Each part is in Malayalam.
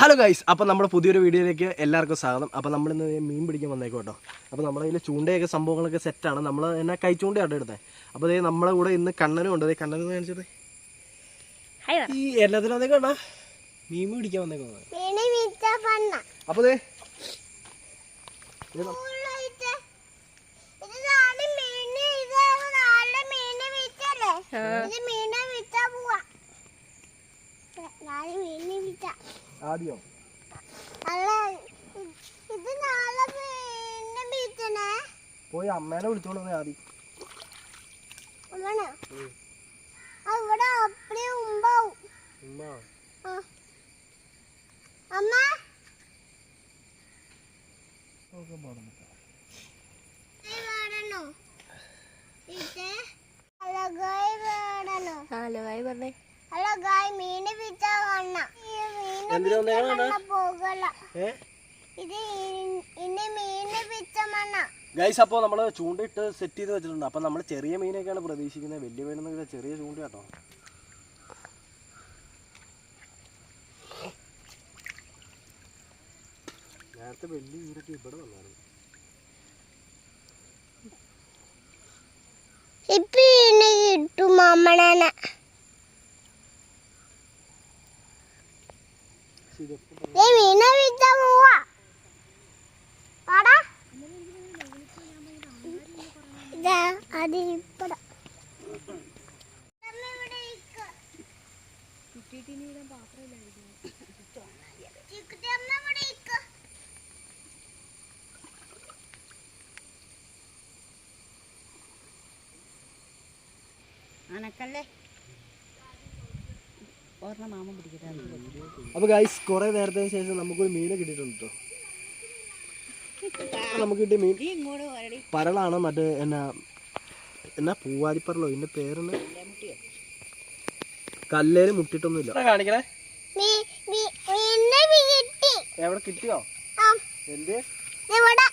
ഹലോ ഗൈസ് അപ്പോൾ നമ്മുടെ പുതിയൊരു വീഡിയോയിലേക്ക് എല്ലാവർക്കും സ്വാഗതം. അപ്പോൾ നമ്മളിന്ന് മീൻ പിടിക്കാൻ വന്നേക്കും കേട്ടോ. അപ്പോൾ നമ്മുടെ കയ്യിൽ ചൂണ്ടയൊക്കെ സംഭവങ്ങളൊക്കെ സെറ്റാണ് നമ്മൾ എന്നാ കൈ ചൂണ്ടയാണ് എടുത്തത് അപ്പോൾ ദേ നമ്മളെ കൂടെ ഇന്ന് കണ്ണനും ഉണ്ട്. ദേ കണ്ണനും കാണിച്ചത് ഈ എല്ലാത്തിനും അതേ കണ്ടാ മീൻ പിടിക്കാൻ വന്നേക്കുന്നത് ഇത് വിറ്റ പണ്ണ അപ്പോൾ ദേ. ദേ വിറ്റണേ പോയി അമ്മേനെ വിളിച്ചോളൂ ആദ്യം ഹലോ അവിടെ അപ്പടി എന്തിനാ വന്നേ കണ്ണാ? കണ്ണ പോകല. ഇത് ഇ- ഇനി മീന് വിറ്റ മണ്ണ. ഗൈസ് അപ്പോൾ നമ്മൾ ചൂണ്ടയിട്ട് സെറ്റ് ചെയ്ത് വെച്ചിട്ടുണ്ട്. അപ്പോൾ നമ്മൾ ചെറിയ മീനൊക്കെയാണ് പ്രതീക്ഷിക്കുന്നത്. വലിയ മീനൊന്നും ചെറിയ ചൂണ്ട കേട്ടോ. നേരത്തെ വലിയ മീനൊക്കെ ഇവിടെ വന്നായിരുന്നു. ഇപ്പൊ കിട്ടും അമ്മണനെ പക്ഷേ ഇതെപ്പോ ഈ മീനെ വിറ്റ പോവാ ആടാ ഇതാ അത് ഇപ്പട അനക്കല്ലേ ഓർമ്മ മാമൻ പിടിക്കട്ടെ. അപ്പോൾ ഗൈസ് കുറേ നേരത്തിന് ശേഷം നമുക്കൊരു മീനെ കിട്ടിയിട്ടുണ്ട് കേട്ടോ നമുക്ക് കിട്ടിയ മീൻ. നീ ഇങ്ങോട്ട് വരടി. പരളാണ്? മറ്റേ എന്നാ എന്നാ പൂവാരിപ്പരലോ ഇതിന്റെ പേരെന്ന് കല്ലേൽ മുട്ടിട്ടൊന്നുമില്ല. കാണിക്കണേ. എവിടെ കിട്ടിയോ? എന്ത്? ഇവിടെ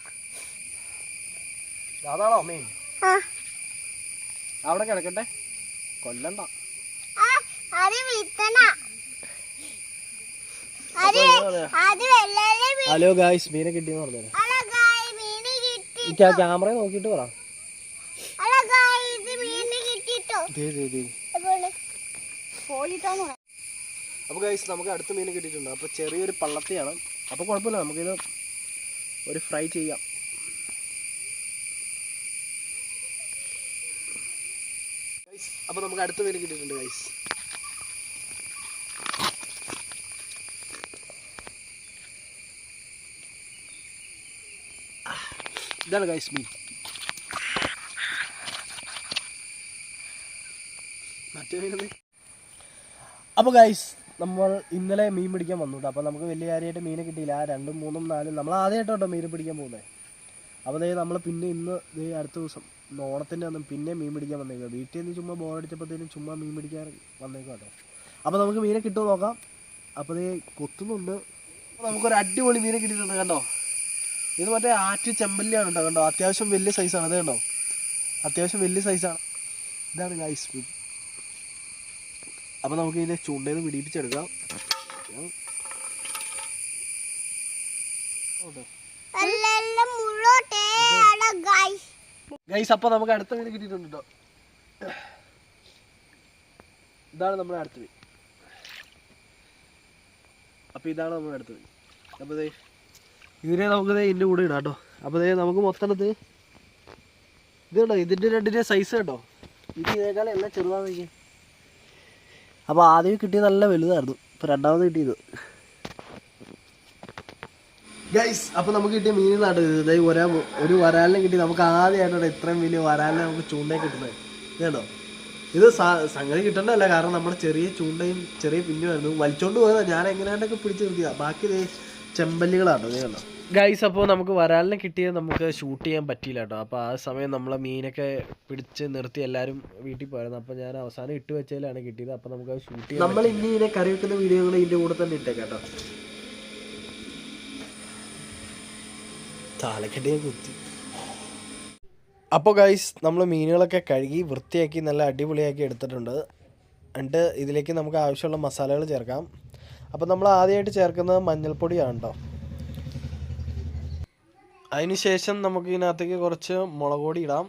അതാണോ മീൻ? അവിടെ കിടക്കട്ടെ. കൊല്ലണ്ട. ഹലോ ഗായ്സ് മീനെ കിട്ടിയെന്ന് എന്ന് പറഞ്ഞു ക്യാമറ നോക്കിട്ട് പറ. അപ്പോൾ ഗൈസ് നമുക്ക് അടുത്ത മീൻ കിട്ടിയിട്ടുണ്ട്. അപ്പോൾ ചെറിയൊരു പള്ളത്തിയാണ്. അപ്പോൾ കുഴപ്പമില്ല നമുക്കിത് ഒരു ഫ്രൈ ചെയ്യാം ഗൈസ് അപ്പോൾ നമുക്ക് അടുത്ത മീൻ കിട്ടിയിട്ടുണ്ട് ഗൈസ് ഇതാണ് ഗൈസ് മീൻ. മറ്റേ മീൻ അപ്പോൾ ഗൈസ് നമ്മൾ ഇന്നലെ മീൻ പിടിക്കാൻ വന്നു കേട്ടോ. അപ്പോൾ നമുക്ക് വലിയ കാര്യമായിട്ട് മീനെ കിട്ടിയില്ല. ആ രണ്ടും മൂന്നും നാലും നമ്മൾ ആദ്യമായിട്ടോട്ടോ മീൻ പിടിക്കാൻ പോകുന്നത്. അപ്പോൾ നമ്മൾ പിന്നെ ഇന്ന് അടുത്ത ദിവസം ഇന്ന് ഓണത്തിന്റെ അന്നും പിന്നെ മീൻ പിടിക്കാൻ വന്നേക്കുക വീട്ടിൽ നിന്ന് ചുമ്മാ ബോറടിച്ചപ്പോഴത്തേനും ചുമ്മാ മീൻ പിടിക്കാൻ വന്നേക്കുക കേട്ടോ. അപ്പോൾ നമുക്ക് മീനെ കിട്ടുമോ നോക്കാം. അപ്പോൾ ഈ കൊത്തുന്നുണ്ട്. നമുക്കൊരു അടിപൊളി മീനെ കിട്ടിയിട്ടുണ്ട് കണ്ടോ? ഇത് മറ്റേ ആറ്റ് ചെമ്പല്ലിയാണ് കേട്ടോ കണ്ടോ? അത്യാവശ്യം വലിയ സൈസാണ് അത് കണ്ടോ? അത്യാവശ്യം വലിയ സൈസാണ് ഇതാണ് ഗൈസ് മീൻ. അപ്പോൾ നമുക്ക് ഇതിന്റെ ചൂണ്ടയിൽ നിന്ന് പിടിപ്പിച്ചെടുക്കാം. ഓക്കെ ഗൈസ് അപ്പൊ നമുക്ക് അടുത്ത വീട് കിട്ടിയിട്ടുണ്ട് കേട്ടോ ഇതാണ് നമ്മുടെ അടുത്ത വീട്. അപ്പൊ ഇതാണ് നമ്മുടെ അടുത്ത വീട്. അപ്പൊ ഇതിനെ നമുക്ക് ഇതിന്റെ കൂടെ ഇടാം കേട്ടോ. അപ്പോൾ ദേ നമുക്ക് മൊത്തത്തിൽ ഇത് കേട്ടോ ഇതിന്റെ രണ്ടിന്റെ സൈസ് കേട്ടോ ഇത് ഇതേക്കാളും എല്ലാം ചെറുതാണെന്ന് അപ്പോൾ ആദ്യം കിട്ടിയത് നല്ല വലുതായിരുന്നു. ഇപ്പോൾ രണ്ടാമത് കിട്ടിയത്. ഗൈസ് അപ്പോൾ നമുക്ക് കിട്ടിയ മീൻ നാട് ഇതായി ഒരാ ഒരു വരാലിനെ കിട്ടി. നമുക്ക് ആദ്യമായിട്ടാണ് ഇത്രയും വലിയ വരാലിനെ നമുക്ക് ചൂണ്ടയിൽ കിട്ടുന്നത്. കേട്ടോ? ഇത് സംഗതി കിട്ടണ്ടല്ല കാരണം നമ്മുടെ ചെറിയ ചൂണ്ടയും ചെറിയ പിന്നുമായിരുന്നു വലിച്ചോണ്ട് പോയതാ. ഞാൻ എങ്ങനെയാണ്ടൊക്കെ പിടിച്ച് നിർത്തിയാ ബാക്കി ചെമ്പല്ലികളാണ് ഇത് കണ്ടോ ഗൈസ് അപ്പോൾ നമുക്ക് വരാലിനെ കിട്ടിയത് നമുക്ക് ഷൂട്ട് ചെയ്യാൻ പറ്റിയില്ല കേട്ടോ. അപ്പോൾ ആ സമയം നമ്മളെ മീനൊക്കെ പിടിച്ച് നിർത്തി എല്ലാവരും വീട്ടിൽ പോയിരുന്നു അപ്പോൾ ഞാൻ അവസാനം ഇട്ട് വെച്ചതിലാണ് കിട്ടിയത്. അപ്പോൾ നമുക്ക് ഷൂട്ട് ചെയ്യാം നമ്മൾ ഇനി ഇതിനെ കറി വെക്കുന്ന വീഡിയോകൾ ഇതിന്റെ കൂടെ തന്നെ ഇട്ടേക്കാം കേട്ടോ. താലക്കെട്ടിയെ കുത്തി. അപ്പോൾ ഗൈസ് നമ്മൾ മീനുകളൊക്കെ കഴുകി വൃത്തിയാക്കി നല്ല അടിപൊളിയാക്കി എടുത്തിട്ടുണ്ട്. എന്നിട്ട് ഇതിലേക്ക് നമുക്ക് ആവശ്യമുള്ള മസാലകൾ ചേർക്കാം. അപ്പോൾ നമ്മൾ ആദ്യമായിട്ട് ചേർക്കുന്നത് മഞ്ഞൾപ്പൊടിയാണ് കേട്ടോ അതിനുശേഷം നമുക്ക് ഇതിനകത്തേക്ക് കുറച്ച് മുളക് പൊടി ഇടാം.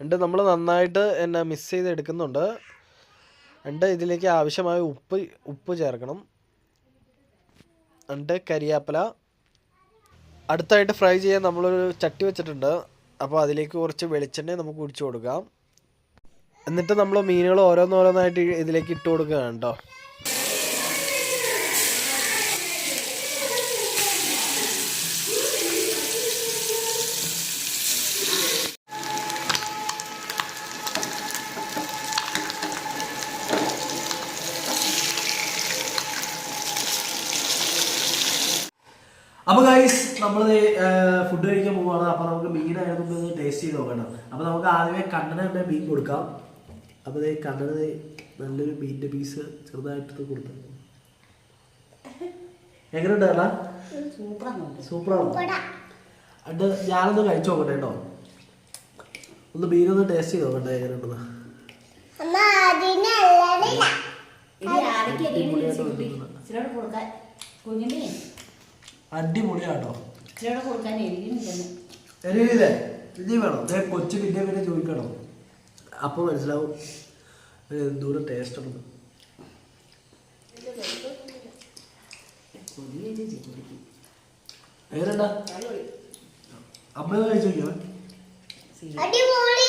എന്നിട്ട് നമ്മൾ നന്നായിട്ട് എന്നെ മിക്സ് ചെയ്ത് എടുക്കുന്നുണ്ട് എന്നിട്ട് ഇതിലേക്ക് ആവശ്യമായ ഉപ്പ് ഉപ്പ് ചേർക്കണം. എന്നിട്ട് കരിയാപ്പില. അടുത്തായിട്ട് ഫ്രൈ ചെയ്യാൻ നമ്മളൊരു ചട്ടി വെച്ചിട്ടുണ്ട്. അപ്പോൾ അതിലേക്ക് കുറച്ച് വെളിച്ചെണ്ണ നമുക്ക് ഒഴിച്ചു കൊടുക്കാം. എന്നിട്ട് നമ്മൾ മീനുകൾ ഓരോന്നോരോന്നായിട്ട് ഇതിലേക്ക് ഇട്ട് കൊടുക്കുകയാണ് കേട്ടോ അപ്പോൾ ഗൈസ് നമ്മൾ ഫുഡ് കഴിക്കാൻ പോവാണ്. അപ്പോൾ നമുക്ക് മീനായിരുന്നു ടേസ്റ്റ് ചെയ്ത് നോക്കണം. അപ്പോൾ നമുക്ക് ആദ്യമേ കണ്ണന് തന്നെ മീൻ കൊടുക്കാം. അപ്പോൾ ദേ കണ്ണന് നല്ലൊരു മീന്റെ പീസ് ചെറുതായിട്ട് കൊടുത്തു. എങ്ങനെയുണ്ട് അല്ല സൂപ്പറാണ്? സൂപ്പറാണോ? അത് ഞാനൊന്ന് കഴിച്ചു നോക്കട്ടെ കേട്ടോ. ഒന്ന് മീനൊന്ന് ടേസ്റ്റ് ചെയ്ത് നോക്കട്ടെ എങ്ങനെയുണ്ടെന്ന്. ഇത് അടിപൊളിയാട്ടോ. ഇച്ചിരിയോടെ കൊടുക്കാൻ എരിയുന്നില്ലെന്ന് എരിയില്ലേ ഇനി വേണം. ദേ കൊച്ചു പിന്നെ പിന്നെ ചോദിക്കണം. അപ്പോൾ മനസ്സിലാവും. ഇത് എന്തോരം ടേസ്റ്റ് ഉണ്ട് എങ്ങനെയുണ്ടാ? അമ്മ കഴിച്ചു നോക്കിയാ? അടിപൊളി.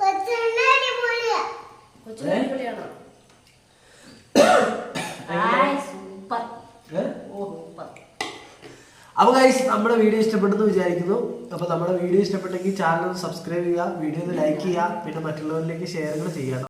അടിപൊളിയാ. അപ്പോൾ ഗൈസ് നമ്മുടെ വീഡിയോ ഇഷ്ടപ്പെട്ടെന്ന് വിചാരിക്കുന്നു. അപ്പോൾ നമ്മുടെ വീഡിയോ ഇഷ്ടപ്പെട്ടെങ്കിൽ ചാനൽ സബ്സ്ക്രൈബ് ചെയ്യുക വീഡിയോ ഒന്ന് ലൈക്ക് ചെയ്യുക പിന്നെ മറ്റുള്ളവരിലേക്ക് ഷെയർ ചെയ്യുക